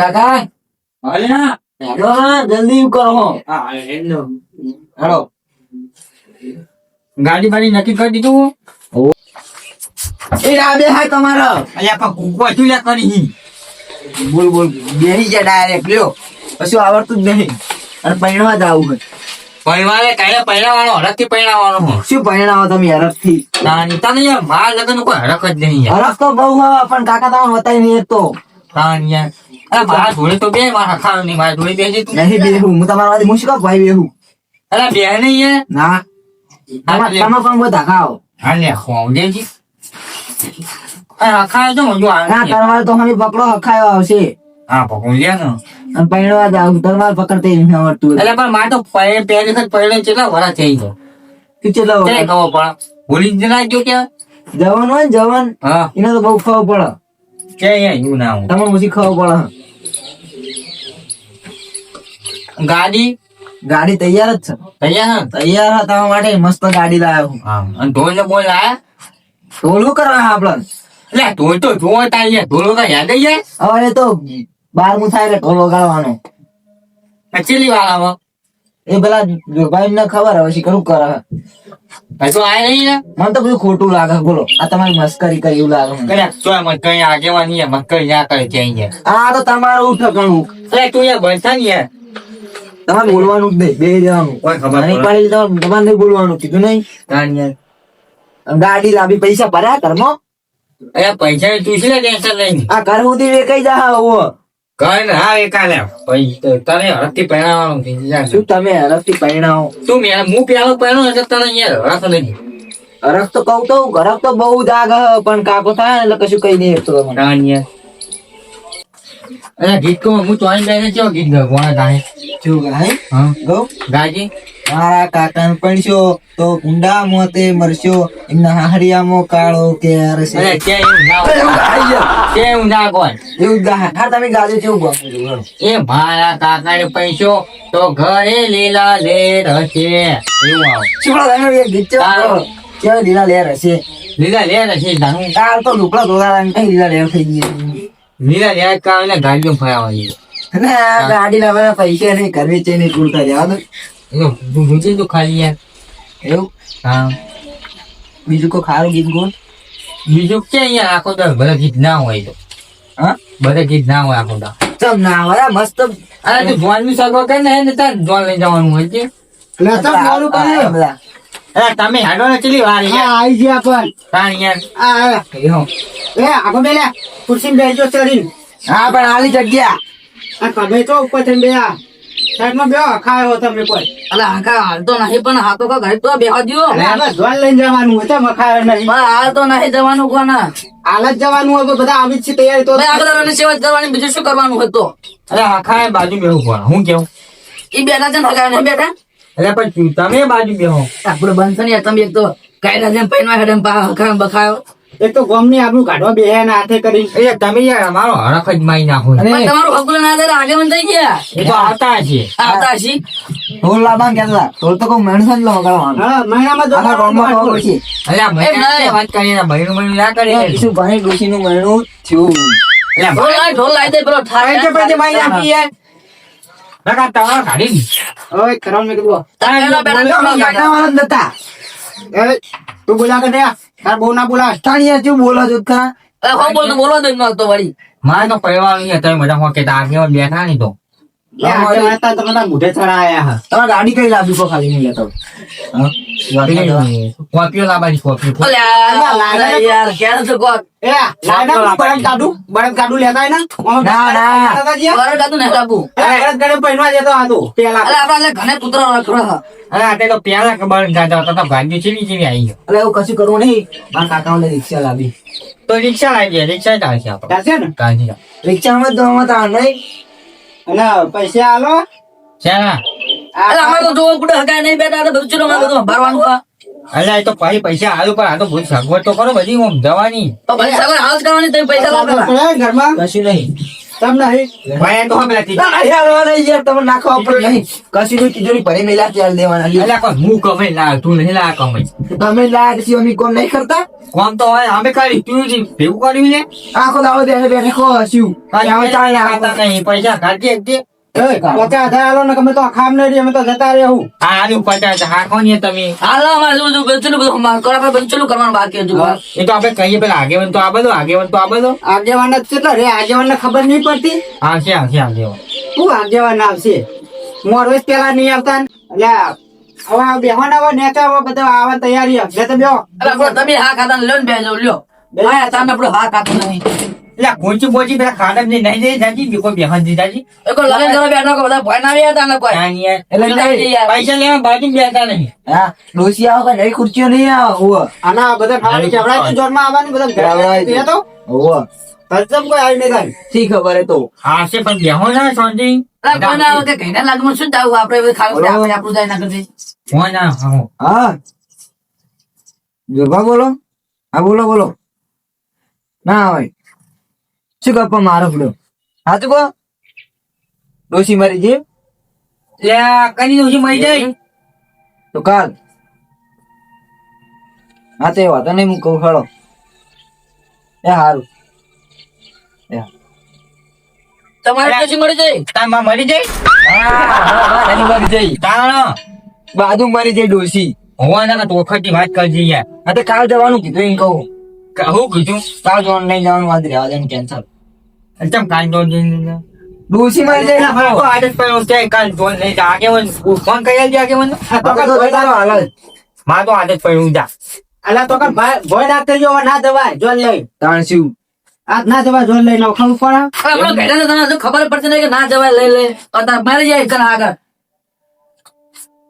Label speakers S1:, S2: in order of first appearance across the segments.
S1: કાકા
S2: અલ્યા
S1: હેડો હા જલ્દી કરો
S2: હા હેલો.
S1: હેડો
S2: ગાડી બાડી નક્કી કરી દીધું?
S1: એ રાબે હા તમારો.
S2: અલ્યા પણ કૂકવા શું લ્યા કરી
S1: બોલ બોલ બેહી ગયા ડાયરેક્ટ લ્યો. કશું આવડતું જ નહીં. અને પૈણવા જ આવું
S2: પરિવારે કાલે પહેરાવાનો હરખથી પહેરાવાનો હું.
S1: શું પૈણાવો તમે હરખથી?
S2: તને યાર મારા લગન કોઈ હરખ જ નહીં
S1: હરખ તો બહુ પણ કાકા તમને બતાવી નહીં તો
S2: અરે મારા જોડે તો બે મારા ખાવ નહીં મારા જોડે બેસી તું
S1: નહીં બેહું હું તમારા વાળી મુશ્કેલ ભાઈ બેહું
S2: અરે બે નહીં
S1: ના તમે તમે પણ બધા ખાઓ
S2: હા લે ખોવ દેજી અરે ખાય તો જો
S1: ના તમારે તો અમે પકડો હખાયો આવશે
S2: હા પકડી લે ને
S1: અને પૈણવા જ તમારે પકડતે નહીં આવડતું
S2: એટલે પણ મારે તો પહે- પહેલી વખત પહેલો કેટલા વરા થઈ ગયો
S1: તું
S2: ખબર પડે ભૂલી જ ના ગયો કે
S1: જવાન હોય ને જવાન
S2: હા
S1: એને તો બહુ ખબર પડે
S2: કે ના હું
S1: ઓછી ખબર પડે
S2: ગાડી
S1: ગાડી તૈયાર જ છે
S2: તૈયાર
S1: તૈયાર હા તમારા માટે મસ્ત ગાડી લાવ્યો હું
S2: હા અને ઢોલ ને બોલ લાયા
S1: ઢોલું કરવા આપણે
S2: એટલે ઢોલ તો જોવો તાર યાર ઢોલ કા યાદ આવી જાય
S1: હવે તો બારમું થાય એટલે ઢોલ વગાડવાનો
S2: ચીલી વાળા
S1: એ પેલા દુર્ભાઈ ને ખબર હવે શી કરું કરે
S2: હજુ આય નહીં ને
S1: મને તો બધું ખોટું લાગે બોલો. આ તમારી મસ્કરી કરી એવું લાગે.
S2: કર્યા તો કઈ આગેવાની મસ્કરી ના કરે ત્યાં
S1: આ તો તમારું ઠકાણું
S2: એટલે તું યાર બંધા ને યાર.
S1: તમારે બોલવાનું જ નહીં બે જવાનું
S2: કોઈ ખબર
S1: નહીં
S2: પડે.
S1: તમારે તમારે નહીં બોલવાનું કીધું નહીં.
S2: યાર.
S1: ગાડી લાવી પૈસા ભર્યા કરમો
S2: અરે પૈસા તું શું ટેન્શન લઈને?
S1: આ કરવું તે કઈ જા હવે
S2: કઈ ને હા તને હરખથી પહેરાવાનું જાય
S1: શું તમે હરખથી પરિણાવો
S2: તું મેં હું પેલો પહેરો એટલે તને યાર હરખ નહીં
S1: હરખ તો કહું તો હરખ તો બહુ દાગ હ, પણ કાકો થાય એટલે કશું કઈ નહીં તો તમને.
S2: અરે ગીત કહું હું ચોઈન ગાઈને કેવો ગીત ગાય?
S1: ગાય
S2: હા.
S1: ગૌ
S2: ગાજી.
S1: મારા કાકાન પડશો તો કુંડા મોતે મરશો એમના હાહરિયામાં કાળો કે
S2: અરે એવું ના. ત્યાં એવું
S1: હા તમે ગાજો કેવું ગમે
S2: એ મારા કાકાને પૈસો તો ઘરે લીલા લેર હશે. એવું આવે.
S1: તમે એક ગીત. કેવા લીલા લેર હશે?
S2: લીલા લેર હશે જાણું?
S1: કાલ તો લુકડા ધોળા કઈ લીલા લેર થઈ ગઈ
S2: લીલા લેર કારણે ગાડીઓ ફરાવા છે
S1: ગાડી લાવવાના પૈસા નહીં ઘર વેચે નહીં પૂરતા જવા દો.
S2: એનો તું તો ખાલી યાર.
S1: એવું?
S2: હા.
S1: બીજું કોઈ ખારું ગીત ગુણ
S2: બીજું કે અહીંયા આખો તો બધા ગીત ના હોય તો.
S1: હા?
S2: બધા ગીત ના હોય આખો તો
S1: ચમ ના હોય મસ્ત
S2: અરે તું જોનનું સગો કરે ને ને તાર જોન લઈ જવાનું હોય છે?
S1: આ બધા.
S2: અરે તમે હાડો ને ચલી વાર યાર.
S3: આઈ ગયા પણ.
S2: તાણ યાર.
S3: આ
S1: એવું.
S3: એ આગો બેલે ખુરશી બેસજો ચડીને.
S1: હા પણ આલી જગ્યા.
S3: આ તમે તો ઉપર થઈને બેહા. સાઈડમાં બેહો ખાયો તમે કોઈ.
S1: અલા હાકા હાલ તો નહીં પણ હાથો કા ઘરે તો બેહવા દ્યો.
S3: અને લઈને જવાનું હોય તો મખાયો નહીં.
S1: પણ હાલ તો નહીં જવાનું કોના.
S3: હાલ જ જવાનું હોય તો બધા આવી જ છે તૈયારી તો
S1: આગળ વાળાની સેવા કરવાની બીજું શું કરવાનું હોય તો?
S2: અરે આખા બાજુ બેહું પડે હું કેવું?
S1: બેઠા છે ને હગાય નહીં બેઠા?
S2: અરે પણ તમે બાજુ બેહો.
S1: આપડે બંધ છે ને તમે એક તો કાયદા જેમ પૈનવા પા બખાયો.
S3: એક તો ગમની આપણું કાઢવા બેહે ને હાથે કરી.
S2: એ તમે યાર અમારો હરખ જ મારી નાખો
S1: પણ તમારું હકુલ ના થાય આગેવાન થઈ ગયા.
S2: એ તો આવતા છે
S1: આવતા છી ઢોલ લાવવા કેટલા ઢોલ તો કોઈ મેણસો જ લો વગાડવાનું
S3: હા મહિનામાં
S1: આખા
S2: અલ્યા
S1: એમ
S2: ભાઈ. વાત બહેનું ના
S1: શું ભાઈ મરણું થયું?
S2: અલ્યા
S1: ઢોલ લાવી દે પેલો
S3: પૈસે મારી નાખી યાર.
S2: બકા તમારો કાઢી
S3: ઓય ખરાબ મેં કીધું.
S1: તારા બેટા ઢોલ લાવી દે.
S3: કાઢવાના જ નતા. એ તું બોલા કે દે તાર બહુ ના બોલા
S1: તાણિયા શું બોલો છો કા અરે હો બોલ તો બોલવા દે ન તો વળી.
S2: મારે તો પરિવાર નહીં તમે હો કે તાર આગેવાન બેઠા નહીં તો.
S3: તો
S1: ગાડી કઈ લાવી કો ખાલી નહીં લેતો.
S2: સ્કોર્પિયો લાવવાની સ્કોર્પિયો
S1: યાર ક્યારે તો કોક
S3: એ લાડા બળદ કાઢું બળદ કાઢું લેતા ને
S1: ના, ના.
S3: લેતા જઈએ.
S1: ને કાપુ
S3: એ બળદ પહેરવા જતો હતો પેલા
S1: અરે આપડે ઘણે પુત્ર રખડો
S2: અરે આ તે તો પેલા ખબર ગાતા હતા તો ગાડીઓ ચીવી ચીવી આવી ગયો
S1: અરે એવું કશું કરવું નહીં મારા કાકા રિક્ષા લાવી
S2: તો રિક્ષા લાવી રિક્ષા ચાલશે આપણે
S3: ચાલશે ને
S2: કાંજી
S1: રિક્ષામાં તો આમાં તાણ નહીં
S3: અને પૈસા આલો
S1: અરે અમારે તો જોવો કુડે હકાય નહીં બેટા બધું ચલો અમારે બધું ભરવાનું
S2: અલ્યા એ તો પછી પૈસા આલુ પણ આ તો બહુ સગવડ તો કરો બધી ઓમ જવાની.
S1: તો ભાઈ સગવડ હાલ કરવાની તમે પૈસા લાવો.
S3: ઘરમાં?
S1: કશું નહીં.
S3: તમ નહીં?
S2: ભાઈ તો હમણાં થી
S1: ના, ના, યાર, હવે નહીં, યાર, તમે નાખો આપણે નહીં. કશી કોઈ તિજોરી ભરી મેલા ચાલ દેવાના લ્યો.
S2: એટલે કોઈ હું કમાઈ ના તું નહીં લા કમાઈ.
S1: તમે લાગ છે અમે કોમ નહીં કરતા?
S2: કોમ તો હોય અમે કરી તું જ ભેગું કર્યું લે
S1: આખો દાવો બેઠે બેઠે હસ્યું. હવે ચાલ ના
S2: ખાતા નહીં પૈસા કાઢજે દે
S3: એ, પચાસ હજાર આલો ને અમે તો ખામ નહીં અમે તો જતા રહે હું
S2: પચાસ હાખો ને તમે.
S4: હાલો અમારે શું શું પેલું બધું અમારે કરો બધું કરવાનું બાકી હતું
S2: એ તો આપણે કહીએ પેલા આગેવન તો આ બધો આગેવન તો આ બધો.
S3: આગેવાન જ કેટલા રે આગેવાન ને ખબર નહીં પડતી.
S2: આવશે આવશે આગેવન.
S3: શું આગેવાન આવશે? મોરવેજ પેલા નહીં આવતા એટલે હવે બેહવાના હોય બધા આવવા તૈયારી છે. લે તો બેહો.
S4: તમે હા ખાતા લ્યો ને બે લ્યો. હા તમે આપણો હા ખાતું નહીં
S2: એટલે ગોચી ગોચી પેલા ખાડા ને નહીં જાજી બીકો બેહન દી જાજી.
S4: એ કોઈ લગન કરો બેઠો કે બધા ભય ના આવ્યા હતા ને કોઈ?
S1: એટલે
S4: નહીં,
S1: નહીં.
S4: યાર.
S2: પૈસા લેવા બાજુ બેઠા નહીં.
S1: હા, ડોશી આવો કે નહીં, ખુરશીઓ નહીં આવો.
S3: આના બધા ખાવાની કેવડાય તો જોરમાં આવવાની બધા ઘરે તો.
S1: ઉવ્વ.
S3: તદ્દન કોઈ આવી નહીં થાય.
S1: શી ખબર હે તો?
S2: હાશે પણ બેહો ના
S4: કે લાગમાં શું જાવું આપણે આપણે જાય ના કરજે
S2: હો ના હા.
S1: હા. જોભા બોલો. હા બોલો બોલો. ના હોય શું ગપ્પા મારો ફૂડો હા તું કહો ડોસી મારી જીવ
S2: લે કની ડોસી મરી જાય
S1: તો કાલ હા તે વાતો નહીં હું કહું ખડો એ હા.
S4: તમારે પછી મળી જાય
S2: તારમાં મરી જાય
S1: હા, મરી
S2: તાણ
S1: બાજુ મરી જાય ડોસી
S2: હોવા ના તોખતી વાત કરજી યાર
S1: હા તો કાલ જવાનું કીધું એમ કહું
S2: ક- હું કીધું
S1: કાલ જવાનું નહીં જવાનું વાત રહ્યા દેવાનું કેન્સલ
S2: ચમ આદત કાલ જોઈ જા આગેવન ફોન કરી
S1: તો જ.
S2: માં તો આદત પડ્યું જા.
S3: અલા તો ભાઈ ભોય ના કરજો ના જવાય. જોન લઈ.
S1: તાણ શું?
S3: આજ ના જવાય જોન લઈ. પડે.
S4: આપણો ઘેડા તને ખબર પડતી નહીં કે ના જવાય લઈ લે અત્યારે મારી જાય કર આગળ.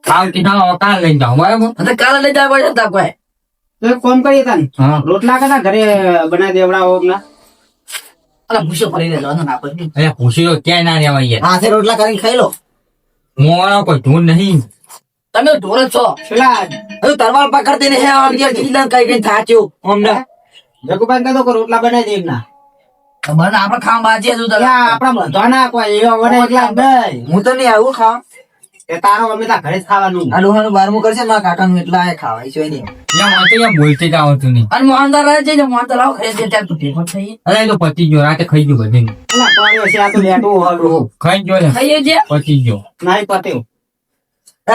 S2: કાલ કીધા કાલ લઈ જાઉં બરાબર?
S4: કાલે લઈ જવા પડે તા કોઈ
S3: તો ફોન કરીએ તને
S2: હા.
S3: રોટલા કદા ઘરે બનાવી દેવડાવો હમણાં
S4: અરે ભૂસો ફરી લેજો ના પછી
S2: અરે પૂછી લો ના રહેવાય યાર.
S1: હાથે રોટલા કરીને ખાઈ લો.
S2: મોવાનો કોઈ ઢોર નહીં.
S4: તમે ઢોર જ છો?
S3: પેલા
S1: હજુ તરવાલ પકડતી ને હે અગિયાર જીવન કઈ કઈ થાચ્યું. હમણાં
S3: જગુભાઈ કહેતો કે રોટલા બનાવી દે એમના.
S4: મને આપણે ખાવા બાજી હજુ
S3: આપણા બધા ના કોઈ એવા વડે
S1: હું તો નહીં. આવું ખા
S3: એ તારો અમે તા ઘરે ખાવાનું.
S1: આ હાલો બારમું કરશે મારા કાકાનું એટલા આ ખાવાય છે નહીં
S2: યા મને તો યાર બોલતે જ આવતું નહીં.
S4: અને મોહનદાર રહે છે ને મોહનદાર આવો ખાઈ છે ત્યાં તું ભેગો થઈ
S2: અરે એ તો પતી ગયો રાતે ખાઈ ગયો બધું.
S3: પેલા પાણી છે આ તો લેટો હાલો
S2: ખાઈ ગયો ને
S4: ખાઈએ છે
S2: પતી ગયો.
S3: નહીં પત્યું.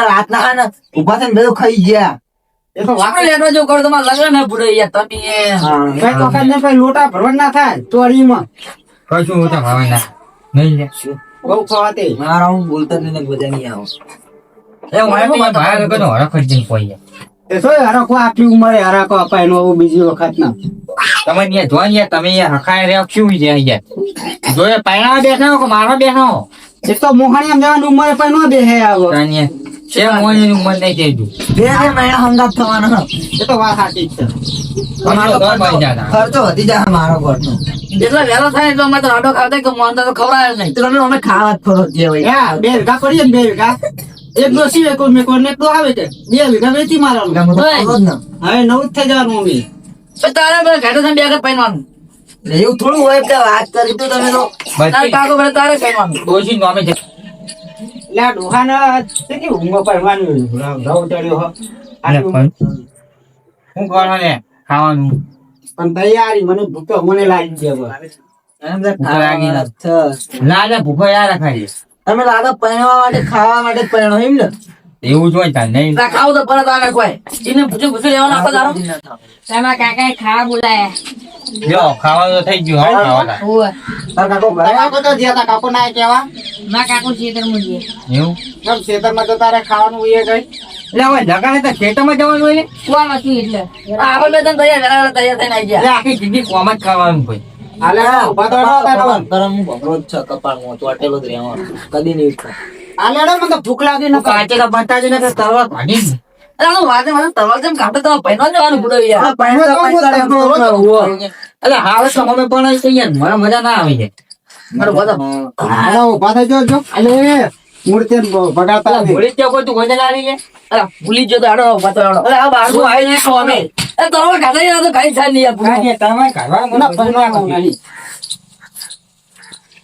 S1: રાતના હા ને ઊભા થઈને બધું ખાઈ ગયા.
S3: એ તો
S4: આપણે લેટો કરો તમારે લગ્ન ને ભૂડે યાર તમે.
S3: કઈ લોટા ભરવા ના થાય ચોરીમાં
S2: કશું હોતા ભાવે ના નહીં
S3: બહુ ખવાતી.
S1: મારા હું બોલતા જ નહીં બધા નહીં આવો.
S2: એ મને તો યાર ભાઈ વગરનો હરખ જ નહીં કોઈ
S3: એ શું હરકો આટલી ઉંમરે હરકો અપાય નો આવું બીજી વખત ના
S2: તમે યાર જોઈ તમે હખાય રહ્યા શું છે યાર જોયે પૈણા બેઠા હો કે મારો બેઠો હો?
S3: એ તો મોહણી આમ જવાની ઉંમરે પણ ન બેહે આવો.
S2: છે મોની ઉંમર નહીં થઈ ગયું
S1: બે બે મહિના હંગાત થવાનો.
S3: એ તો વાત સાચી જ છે.
S1: મારો
S2: દર મરી જાતા.
S1: ખર્ચો વધી જાય મારો ઘરનો.
S4: જેટલા વહેલા થાય એટલો અમે તો આડો ખાતા કે મોહનદાર તો ખવડાવે નહીં.
S1: તો તમે અમે ખાવા જ હોય.
S3: હા બે વીઘા કરીએ ને બે વીઘા. એક ડોસી એક મેં કોઈને એક તો આવે છે બે વીઘા વેચી મારવાનું.
S1: ને.
S3: હવે નવું જ થઈ જવાનું મમ્મી.
S4: તારે ઘેટા બે પહેરવાનું
S1: એટલે એવું થોડું હોય કે વાત કરી તો તમે તો
S4: તારે કાકો ભલે તારે કહેવાનું
S2: ડોશી નામે છે.
S3: આ ડોહાના કેટલી ઊંઘો પરવાનું રાવ ચડ્યો હો. આટલું-
S2: પણ. શું ખાવાનું?
S3: પણ તૈયારી મને ભૂખ તો મને લાગી છે હવે.
S2: ભૂખ લાગી. ના લે ભૂખો યાર ખાઈ
S1: તમે લાગે પહેરવા માટે ખાવા માટે પહેરણો એમ ને?
S2: એવું જોઈ તાર નહીં.
S4: ના તો પરત આવે કોઈ. એને પૂછ્યું પૂછ્યું લેવાનું આપો તારો
S5: તમારા કાકા ખાવા બોલાયા.
S2: જો ખાવા તો થઈ ગયું હા ખાવાના.
S5: હોવે
S1: તાર કાકો?
S3: કયા બધો જ્યાં તા કાકો ના કેવા
S5: ના કાકો ખેતર ખેતરમાં જઈએ
S2: એવું?
S3: કેમ ખેતરમાં તો તારે ખાવાનું એ ગઈ
S2: હવે તો જવાનું હોય ને?
S5: એટલે?
S4: તૈયાર તૈયાર થઈને આવી ગયા.
S2: એટલે આખી જિંદગી કોમ જ ખાવાનું ભાઈ
S3: ઊભા તો
S1: ચોટેલો જ રહેવાનો. કદી નહીં
S3: હેડો, મને તો ભૂખ લાગી
S2: તું કાચે કા બતાવજે ને તો તરવા ભાગી ને.
S4: વાતે મને તરવા જેમ કાપે તો પહેરવા જવાનું યાર
S1: તો
S2: તો પણ મને મજા ના આવી જાય
S4: મારો બધા
S3: હાલો ઊભા થઈ જાઓ જો અલે મૂર્તિ ભગાતા
S2: પેલા ભૂલી જ કોઈ તું ના આવી જાય
S4: ભૂલી જ તો આડો આ બાળકો આવી નહીં ખાવા અમે એ તરવા ખાતા તો કઈ થાય નહીં ભૂલો.
S2: તમે મને
S3: ના,
S2: ના.
S3: નહીં.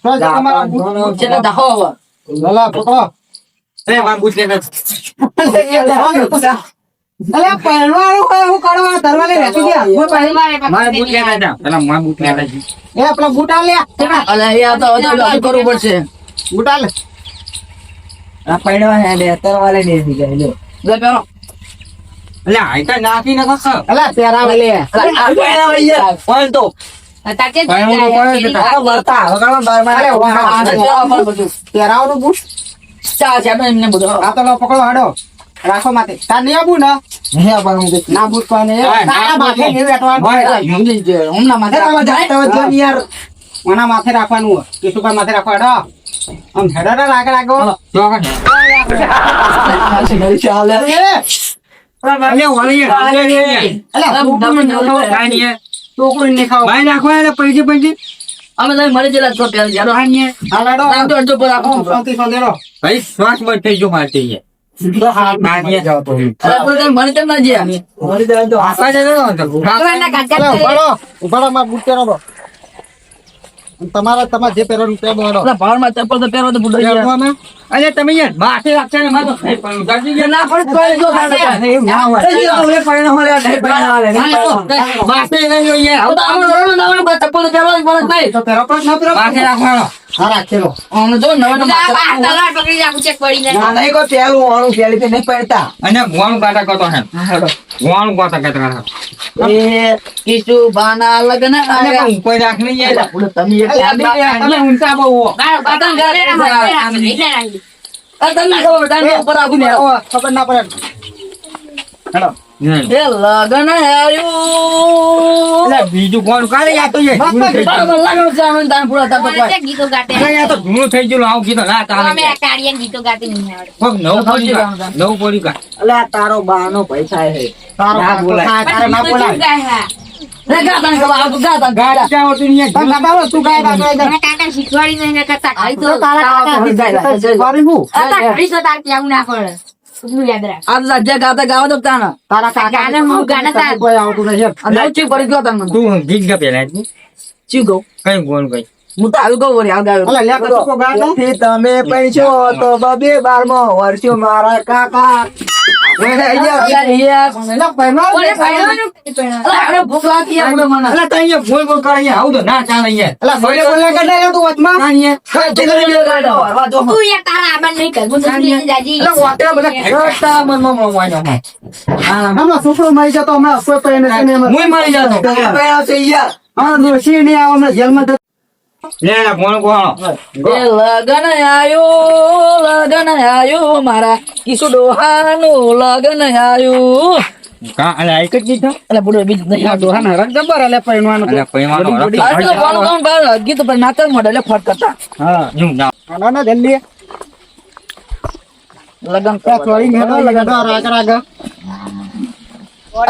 S3: તો તમારા
S4: હવે.
S3: લાલા, પકડો.
S2: એ વાન બૂટ લેતા
S3: અલે, પહેરવાનું હું કરવા? તરવાલે બેસી ગયા. હું પહેરી-
S2: મારા બૂટ લેતા હતા પેલા મારા બૂટ લેતા
S3: એ, પેલા બૂટ આલ લે.
S4: અલે, એ આ તો કરવું પડશે
S3: બૂટ.
S1: આ હે લે.
S4: લે
S2: આઈ નાખી નાખો
S3: અલે, લે.
S4: આ
S5: જાય.
S4: તો
S3: રાખો માથે. તાર નહીં ને? ના બૂટ. તારા માથે નહીં બેઠવાનું.
S4: હમણાં માથે
S1: તમે જાતા હોય તો યાર
S3: ઓના માથે રાખવાનું. કેશુભાઈ માથે રાખવા હાડો. આમ હેડા.
S2: જો આગળ.
S1: ચાલે
S2: અલે, ઓલી, અલે, અલે.
S3: ટોકરું ખાવ.
S2: ભાઈ નાખવા એટલે પૈસે પૈસે
S4: અમે તમે મળી જેલા તો પહેલા જાડો હા
S3: હાલાડો
S4: આમ તો અડધો પર આપો
S3: શાંતિ શાંતિ રહો.
S2: ભાઈ શ્વાસ બંધ થઈ ગયો મારતે અહીંયા.
S3: તો હાલ.
S2: બાકી
S1: જાવ તો
S4: અરે મને ના
S1: તો
S2: હતો.
S5: ભગવાનના કાકા છે.
S3: ઊભા. ઊભા રહો, મારા બૂટ. અને તમારે તમારે જે પહેરવાનું તે પહેરો.
S4: અલા ભાવમાં ચપ્પલ તો પહેરવા તો ભૂલો ગયા
S2: અને તમે યાર માથે રાખશે ને નહીં દેજો.
S4: ના પડે તો એ
S1: ના હોય એ પૈણવા લે નહીં નહીં પૈણવા.
S2: માથે લઈ લો યાર.
S4: હવે તો આમાં ચપ્પલ પહેરવા જ પડે નહીં.
S3: તો પહેરો પણ ના પહેરો?
S2: માથે રાખવાનો.
S3: હા, રાખેલો.
S4: આમને જો નવા નવા.
S5: તલવાર પકડી રાખું છે પડી જાય
S1: ના નહીં કોઈ પેલું વાળું પેલી તે નહીં પડતા
S2: અને ભુવાનું ગાતા કરતો હે ભુવાનું ગાતા કરતા
S4: એ કિશુ બાના લગ્ન
S2: અને
S4: આવ્યા.
S2: પણ ઉપર યાર.
S4: બોલો તમે એક
S2: અલે, ઊંચા બહુ હો.
S5: બાર
S4: પતંગ કરે છે.
S5: એટલે રાખી.
S4: તમને ખબર દાંડી ઉપર આખું ને
S3: ખબર ના પડે. હેડો.
S4: એ લગ્ન આવ્યું
S2: બીજું કોણ? કાઢે યાર તો યાર જૂનું થઈ ગયું.
S4: બરાબર લગ્ન છે આનું તાન પૂરા થતા
S5: ગીતો ગાતે?
S2: અલે, તો જૂનું થઈ ગયેલું આવું કીધું ના ચાલે
S5: અમે કાળિયા ગીતો ગાતે નહીં આવડે.
S2: કોક પડી ગયું. પડી ગયું.
S1: એટલે તારો બાનો પૈસા હે
S3: તારો
S1: ના બોલાય.
S3: તારે ના બોલાય.
S5: શીખવાડી નહીં કરતા એટલું યાદ રાખ
S4: આ રાજ્ય ગાતા ગાવા દો તાન
S3: તારા કાકા
S5: ગાને હું ગાને તાર.
S3: કોઈ આવતું નથી એમ.
S4: આ પડી ગયો તાન
S2: તું ગીત ગા પેલા તું.
S4: ગો
S2: કઈ બોલ કઈ
S4: હું તો આવી ગયો વળી આ ગાયો
S3: લે તો તું ગાય તો.
S1: થી તમે પૈસો તો બબે બારમો વર્ષો મારા કાકા
S3: છોકરો મરી જતો હમણાં
S2: મરી જાતો.
S3: જેલમાં જતો.
S2: લે, લે, ફોન કોહણો.
S4: એ લગન આયું લગન આયું મારા કિશુ ડોહાનું લગન આયુ
S2: કાં? અલે, ગીત છે?
S4: એટલે બુડો બીજું નહીં
S3: આ ડોહાના રંગ જબર, અલે, પહેરવાનું.
S2: અલે, પૈવાનો રસ્તો.
S4: કોણ કોણ બાર ગીત પર નાચલ મોડે એટલે ફટ કરતા
S3: હા.
S2: યું ના.
S3: ના, ના, જલ્દી.
S4: લગન
S3: આ ચોરી મેળો લગાડો, રાગ રાગ.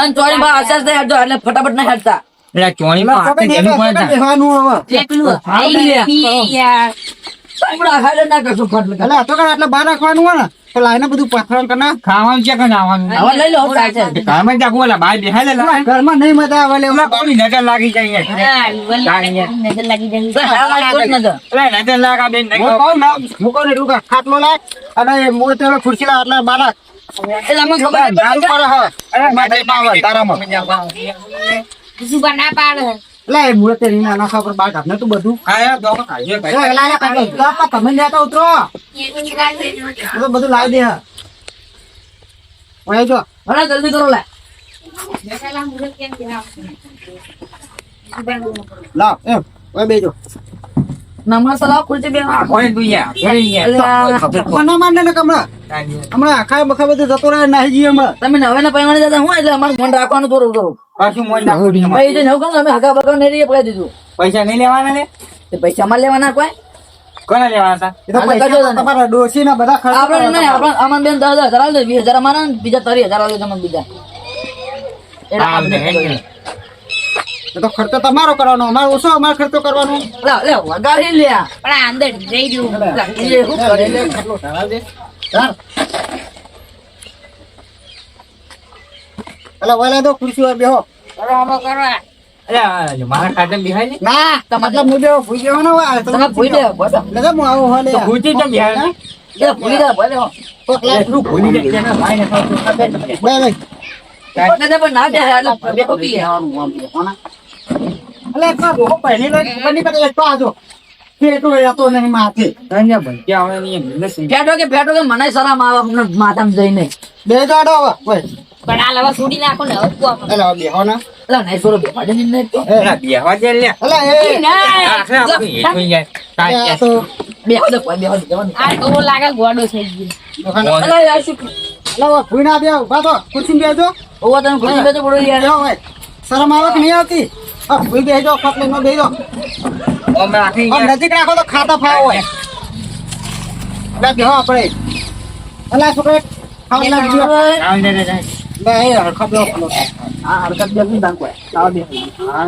S4: અને ચોરી બા હટજો એટલે ફટાફટ નહીં હટતા
S2: અલે, ચોણી
S3: માં
S2: હાથે
S3: દે,
S2: પડે
S3: દેવાનું હવે.
S5: એકલું પેલું
S4: લે.
S5: યાર.
S4: આપણા ખાડે ના કરશું ફટ લગન
S3: આ તો કાંઈ આટલે બહાર રાખવાનું હોય ને તો લાઈને બધું પથરાણ કરી
S2: ખાવાનું છે કે નાવાનું?
S4: હવે લઈ લો હું થાય છે
S2: કાંઈ માં જાગવું, અલા, બહાર બેહાય લે,
S3: ઘરમાં નહીં મજા આવે લે.
S2: કોની નજર લાગી જાય.
S5: નજર લાગી
S4: નજર.
S2: લાગા બેન, નહીં
S3: ને, હું કહું ને એટલું કર. ખાટલો લાય અને મૂળ ખુરશી લાય એટલે બહાર રાખ.
S4: એટલે અમને ખબર
S3: દારૂ પડે હવે. અરે, માથે પાવર, તારામાં.
S5: સુબા ના પાડે.
S3: લે, એ મૂળ તેલ ના નાખવા પર બહાર કાઢ ને તું બધું.
S2: ખાયા તો ખાઈએ, ભાઈ.
S3: લે, લાય, લાય, લાય, તમે ન્યા તો ઉતરો. તો બધું લાવી દે ઓય જો.
S4: હવે જલ્દી કરો લે
S3: લાવ, એમ. ઓય બેજો.
S4: નમર સલાહ ખુરશી બે
S2: આ કોને તું દુયા કોને યાર?
S3: મને માર ને કમળા. હમણાં આખા બખા બધું જતો રહે નાહી જઈએ હમણાં.
S4: તમે નવે ના પૈમાને જતા હું એટલે અમારે મન રાખવાનું થોડું થોડું.
S2: પાછું મન રાખવું
S4: ભાઈ જે નવું કહું અમે હગા બગા નહીં રહીએ પકડી દીધું.
S2: પૈસા નહીં લેવાના ને?
S4: તે પૈસા અમારે લેવાના કોઈ?
S2: કોને લેવાના હતા?
S3: બધા ખર્ચ
S4: આપણે નહીં આપણે અમારે બેન દસ હજાર આલે વીસ હજાર અમારા બીજા ત્રીસ હજાર આલે તમને બીજા. એટલે
S2: હા,
S4: આપણે
S2: લે, લે.
S3: એ તો ખર્ચો તમારો કરવાનો અમારે ઓછો અમારે ખર્ચો કરવાનો.
S4: લે વગાડી લે
S5: પણ અંદર રહી જવું
S4: લે, લે
S3: દે.
S4: ચાલ.
S3: અલા, ઓય લાય દો, ખુરશી પર બેહો.
S5: કરો આમાં કરો.
S2: અરે મારા ખાતે બિહાય ને
S3: ના તો મતલબ હું જો ભૂઈ જવાનો હોય તો
S4: તમે ભૂલી જાય બસ
S3: એટલે તો હું આવું હોય
S2: તો ભૂતી તો બિહાય ને
S4: એ ભૂલી જાય બસ
S2: એટલું ભૂલી જાય તેના ભાઈને તો તું ખબર નથી.
S3: બે ભાઈ
S4: એટલે પણ ના જાય એટલે બે ખોટી
S3: એટલે એક વાર ડોહો પહેરી લો ખબર નહીં પડે એક તો આજો પેટો રહેતો નહીં માથે.
S2: ધન્ય ભંત્યા આવે ને એમ નથી.
S4: ફેટો કે ફેટો કે મને શરમ આવે અમને માથામાં જઈને.
S3: બે જાડો હવે ભાઈ
S5: પણ આ લવા છોડી નાખો ને હવે કોણ?
S3: એટલે બેહો ના.
S4: એટલે નહીં સોરો બે પાડે નહીં તો.
S2: અરે બેહવા દે લે.
S3: એટલે એ.
S5: ના,
S2: આખરે આપણે હેઠું જાય.
S3: એ
S2: કાંઈ
S3: આ તો
S4: બે હાડે કોઈ બે હાડે
S5: આ તો લાગે ગોડો થઈ ગયો.
S3: દુકાન-
S4: યાર શું?
S3: એટલે ભૂઈ ના બે ઊભા તો બેજો
S4: ઓવા તને ખુશી બેતો પડો યાર.
S3: શરમ આવે કે નહીં આવતી? આ ભૂઈ બેજો નો બેજો નજીક રાખો તો ખાતા ફાવ હોય. એટલે બેહો આપણે. અલા છોકરા ખાવા લાગજો
S2: આવ ને રે જાય.
S3: લે એ હરખા ખલો.
S4: આ હરકત બે નહીં દાન કોઈ બે
S3: હા.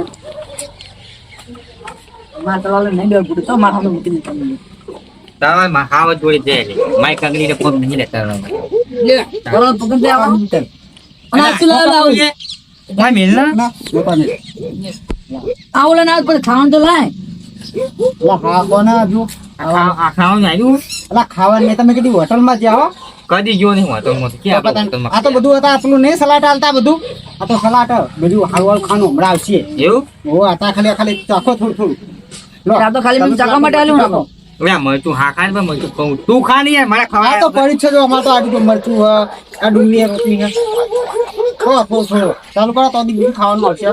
S4: તો નહીં બે ગુડ તો માર મૂકી દીધું
S2: તારા માં ખાવા જોડે માય કગલી ને પગ નહીં લેતા
S4: લે. બરો પકડ દે આવવાનું મિત્ર. અને આ ચલા લાવ
S2: માય મિલ ના?
S3: ના. જોતા
S4: ના પણ ખાવાનું તો લાય.
S3: જો
S2: આ આ આવ્યું?
S3: નહીં તમે કીધી હોટલમાં જાઓ
S2: કદી ગયો નહીં. ક્યાં
S3: આ તો બધું હતા નહીં સલાડ હાલતા બધું. આ તો સલાડ બધું હારું હારું ખાનું હમણાં આવશે.
S2: એવું?
S3: ઓ હતા ખાલી ખાલી ચાખો થોડું થોડું.
S4: આ તો ખાલી મને માટે આલ્યું ને
S2: મરચું હા ખાને મરચું કહું. તું ખા ને મારે
S3: આ
S2: ખાવા
S3: તો પડી છે અમારે તો તો મરચું આ ડુંગળી રોટલી ચાલુ કરો તો બીજું ખાવાનું મળશે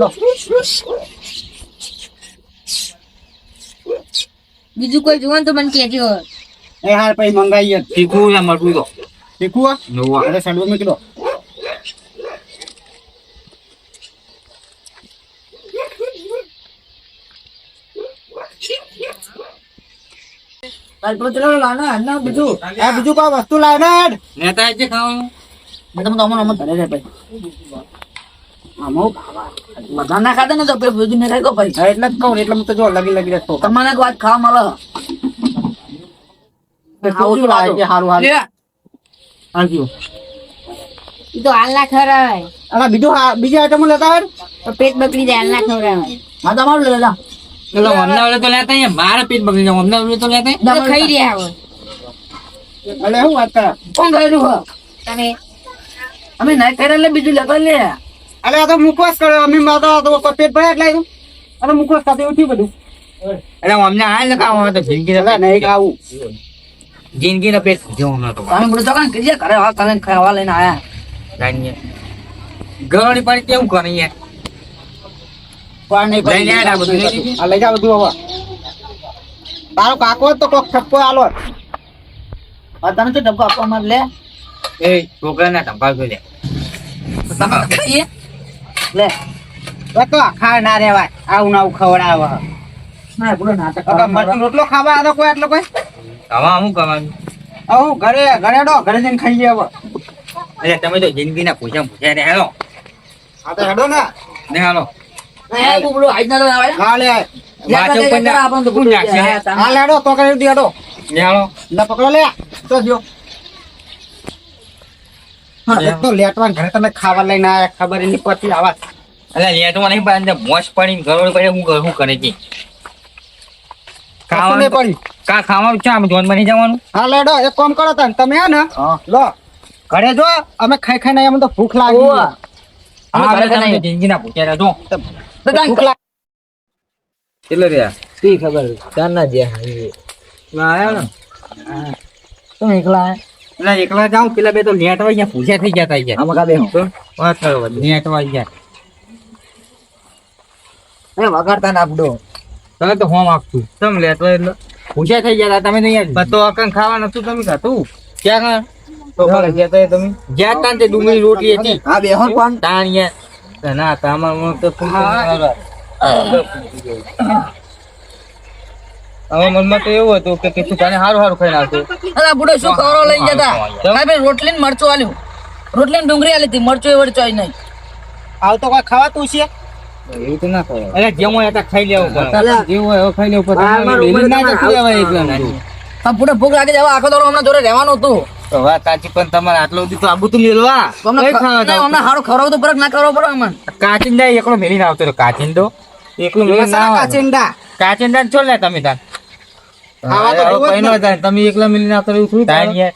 S5: બીજું કોઈ જોવાનું તો મને કહેજો
S3: એ હાર પછી મંગાવીએ
S2: શીખવું છે મરચું તો.
S3: શીખવું?
S2: જોવા.
S3: અરે સાડવો મેં કીધો
S4: કાલ લાના બીજું
S3: આ બીજું કોઈ વસ્તુ લાવ ને હેડ
S2: નેતા જ ખાવાનું.
S4: મેં તમને અમન અમન કરે છે ભાઈ
S3: ખાવા?
S4: બધા ના ખાતા ને તો પેલું બીજું ને ખાઈ ભાઈ
S3: હા, એટલે જ કહું એટલે હું તો જો લગી લગી રહેતો
S4: એક વાત ખાવા મળે?
S3: આવું શું લાગે છે હારું હારું.
S4: લે.
S2: આવજો.
S5: ઈ તો હાલ ના ખવડાવાય
S3: અને બીજું બીજી આઈટમો લેતા
S5: તો પેટ બગડી જાય હાલ ના ખવડાવાય
S4: હા તમારું લેતા.
S2: પેલો ઓલે તો લેતા આયા, મારે પેટ બગડી જાય અમદાવાદ તો લેતા
S5: ખાઈ રહ્યા હોય.
S3: વાત કરે.
S4: કોણ ખાઈ હો
S5: તમે.
S4: અમે ના ખાઈ એટલે બીજું લેતા લે.
S3: અલે આ તો મુખવાસ કર્યો અમે માતા તો પેટ ભરાય એટલે આવ્યું. અને મુખવાસ ખાતે એવું થયું બધું.
S2: અરે અમને આ ને ખાવા તો જિંદગી
S3: ના નહીં ખાવું.
S2: જિંદગી પેટ જેવું નતો.
S4: તમે બધું તો કરીએ કરે હા તને ખાવા લઈને આયા.
S2: જાણીએ ગરણી પાણી કેવું કરીએ
S3: પાણી
S2: લઈ આ બધું?
S3: આ લઈ જા બધું હવે. તારો કાકો તો કોક ઠપકો આલો.
S4: આ તને તો ડબ્બો આપવા માં લે.
S2: એ છોકરાના ધંપાલ લે
S4: લે.
S3: તો તો આખા ના રેવાય. આવું ના આવું ખવડાવે.
S4: ના બોલો નાટક
S3: રોટલો ખાવા આવો કોઈ એટલો કોઈ?
S2: હવે અમુક કરવાનું
S3: આવું ઘરે ઘરે ડો ઘરે જઈને ખાઈ હવે.
S2: એટલે તમે તો જિંદગીના પૂછ્યા પૂછ્યા ને હેલો.
S3: હા તો હેડો ને.
S2: ને હેલો.
S4: એ બોલો આજ ના તો આવે.
S3: હા લે.
S2: વાંચો પણ ના-
S4: તો
S2: કોણ નાખશે?
S3: હા લે તો કરી દી
S2: ને હાલો.
S3: લે પકડો લે. તો જો. હા તો લેટવાન ઘરે તમે ખાવા લઈને આયા ખબર આવા.
S2: એટલે નહીં પણ પડીને ગરોળ પડે હું શું કરે છે ખાવાનું
S3: પડી.
S2: કા ખાવાનું છે આમ જોનમાં નહીં જવાનું?
S3: હા લેડો એક કામ કરો તને તમે હે ને લો ઘરે જો અમે ખાઈ ખાઈને તો ભૂખ લાગી
S2: હા
S4: ઘરે
S2: તમે. જિંદગીના પૂછ્યા રહ્યા, જો.
S3: ભૂખ લાગી
S2: કેટલો રહ્યા?
S4: શી ખબર? ચારના જે
S2: આયા? ને
S4: તમે એકલા?
S2: એટલે એકલા જાઉં પેલા બે તો લેટવા ગયા પૂછ્યા થઈ ગયા તા ગયા તો વાત કરો લેટવા ગયા
S4: એ વગાડતા ના બુડો
S2: તમે તો હોમ આપતું તમે લેટવા એટલે? પૂછ્યા થઈ ગયા તમે નહીં તો અકન ખાવા નતું તમે ખાતું ક્યાં તો ગયા તમે? જ્યાં તાં તે ડુંગળી રોટી હતી.
S4: હા બે હો પણ.
S2: તાણ ના તામાં તો હવે મનમાં તો એવું હતું કે કીધું તને સારું સારું ખાઈને આવશે
S4: અલા બુડો શું ખવરો લઈ જતા? ભાઈ ભાઈ રોટલી ને મરચું આલ્યું. રોટલી ને ડુંગળી આલી હતી મરચું એ વળચોય નહીં
S3: આવ તો કોઈ ખાવાતું છે?
S2: એવું તો ના ખવાય. અરે જેમ હોય ત્યાં ખાઈ લેવું પડે. જેવું હોય એવું ખાઈ લેવું પડે. ના તો રહેવાય ના.
S4: બુડો ભૂખ લાગે જવા આખો દાડો હમણાં જોડે રહેવાનું હતું.
S2: તો વાત સાચી પણ તમારે આટલું બધું તો આબુ તો મેળવા
S4: તમને અમને હારું ખવડાવવું તો ફરક ના કરવો પડે અમને
S2: કાચિંદા એકલો મેલીને આવતો કાચિંદો એકલો મિલી ના
S3: મસાલા
S2: આવે.
S3: કાચિંડા.
S2: કાચિંડા છો લે તમે તાર.
S3: ખાવા તો
S2: હવે
S3: જ
S2: કઈ ન તમે એકલા મિલી ના એવું થોડું ચાલે.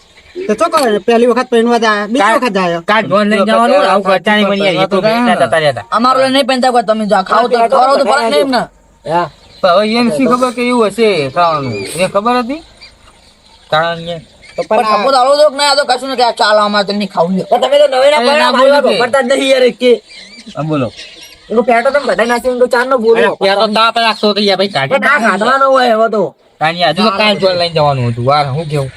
S3: તો શું કરે પહેલી વખત પહેરવા જાય બીજી વખત જાય.
S2: કાલ જોન લઈને જવાનું આવું ખર્ચા બની જાય. તો બેસતા જતા રહ્યા
S4: અમારું નહીં પહેરતા કોઈ તમે જો ખાવ તો ખવડાવો તો ફરક નહીં એમને.
S2: હવે એને શી ખબર કે એવું હશે ખાવાનું. એને ખબર હતી?
S3: તો
S4: પણ તો આ તો કશું નથી આ ચાલો અમારે તમને ખાવું
S1: તમે તો નવી ના
S2: કે.
S1: જ નહીં યાર એકે.
S2: બોલો.
S1: એનું પેટો તમે બધા નાખી તો ચાર નો બોલો.
S2: પેટો તો દાંત રાખતો યાર ભાઈ કાઢી
S1: ના ખાધવાનો હોય હવે તો.
S2: કારણ કે તો કાલ જોન લઈને જવાનું હતું. વાર હું. કેવું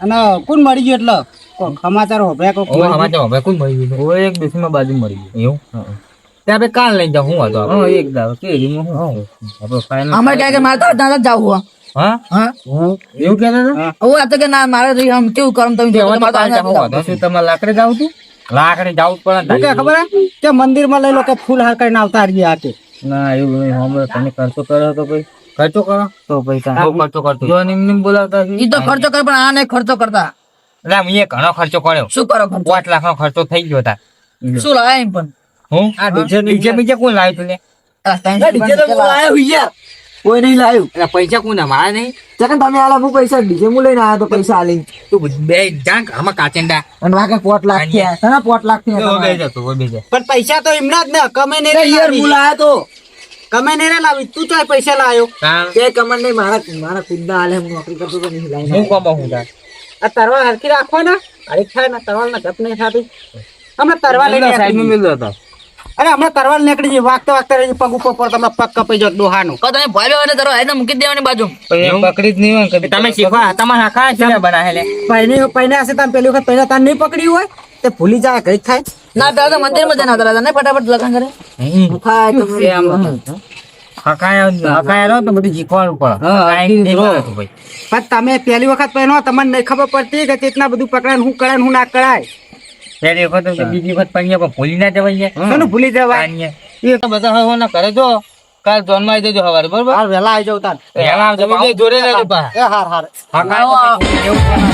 S3: અને કોણ મરી ગયું એટલે? સમાચાર હોભળ્યા કોક
S2: હવે સમાચાર હવે કોણ મળી ગયું? ઓ એક દેશમાં બાજુ મળી ગયું. એવું? ત્યાં આપણે કાલ લઈને જાવ હું હતો હા એક દાવ રીમો હું આપણે ફાઇનલ
S4: અમે કહે કે મારે તો દાદા જવું
S2: હા?
S4: હા.
S2: એવું કહેતા હતા?
S4: ઓ આ તો કે ના મારે કેવું કરમ તમે જો તમારે
S2: જાવ હતો. શું તમારે લાકડે જાવ તું? લાકડે જાવ
S3: પણ કે ખબર કે મંદિરમાં લઈ લો કે ફૂલ હાર કરીને આવતા રહીએ આકે
S2: ના એવું નહીં હમણાં તમે ખર્ચો કરો તો ભાઈ? ખર્ચો કરો? તો પૈસા બહુ ખર્ચો કરતો જો નિમ નિમ બોલાવતા
S4: ઈ તો ખર્ચો કરે પણ આ નહીં ખર્ચો કરતા.
S2: એટલે આમ એ ઘણો ખર્ચો કર્યો.
S4: શું કરો ખર્ચો?
S2: પાંચ લાખ નો ખર્ચો થઈ ગયો હતા
S4: શું લાવ્યા એમ પણ?
S2: હું?
S3: આ ડીજે
S2: ડીજે બીજે કોણ લાવ્યું તું
S1: ડીજે તો હું લાયો યાર. કોઈ નહીં લાવ્યું
S2: એટલે પૈસા કોને? મારા નહીં?
S1: ચકન તમે આલા હું પૈસા ડીજે હું લઈને આવ્યો તો પૈસા આલી.
S2: તું બે જાણ આમાં કાચેંડા.
S1: અને વાગે પોટ લાખ થયા. તને પોટ લાખ થયા
S3: પણ પૈસા તો એમના જ ને કમે
S1: નહીં યાર મુ લાયો તો.
S3: કમે ને લાવી તું તો પૈસા લાવ્યો
S1: કે કમર નહીં મારા મારા ખુદના આલે હું નોકરી કરતો તો નહીં લાવી.
S2: હું કોમ હું
S3: આ તરવા હરખી રાખો ને અરે થાય ને તરવાલ ના ગપ નહીં થતી. હમણાં લઈને સાઈડમાં
S2: મેલ્યો હતો
S3: અરે હમણાં તરવાલ નીકળી જઈ વાગતા વાગતા રહી પગ ઉપર પર તમે પગ કપાઈ જાવ દોહાનો.
S4: કહો તમે ભાઈ અને તરવા એને મૂકી દેવાની બાજુ.
S2: પકડી જ નહીં હોય તમે શીખવા તમારા આખા છે બનાવેલે
S3: પહેલી પહેલા હશે તમે પેલી વખત પહેલા તાર નહીં પકડ્યું હોય તે ભૂલી જાય કઈ થાય.
S4: ના દાદા તો મંદિરમાં જના દાદા ને ફટાફટ લગન કરે.
S1: થાય
S3: પણ તમે પહેલી વખત પહેરો તમને નહીં ખબર પડતી કે કેટલા બધું પકડાય હું કરાય હું ના કરાય.
S2: પહેલી વખત બીજી વખત પણ પણ ભૂલી ના જવાય
S3: શું ભૂલી જવાય?
S2: એ તો બધા હવે ના કરે જો કાલ જોનમાં આવી જજો સવારે બરોબર?
S3: વેલા આવી જાવ તાર.
S2: વેલા આવજો. જોડે.
S3: એ હાર હાર.
S2: એવું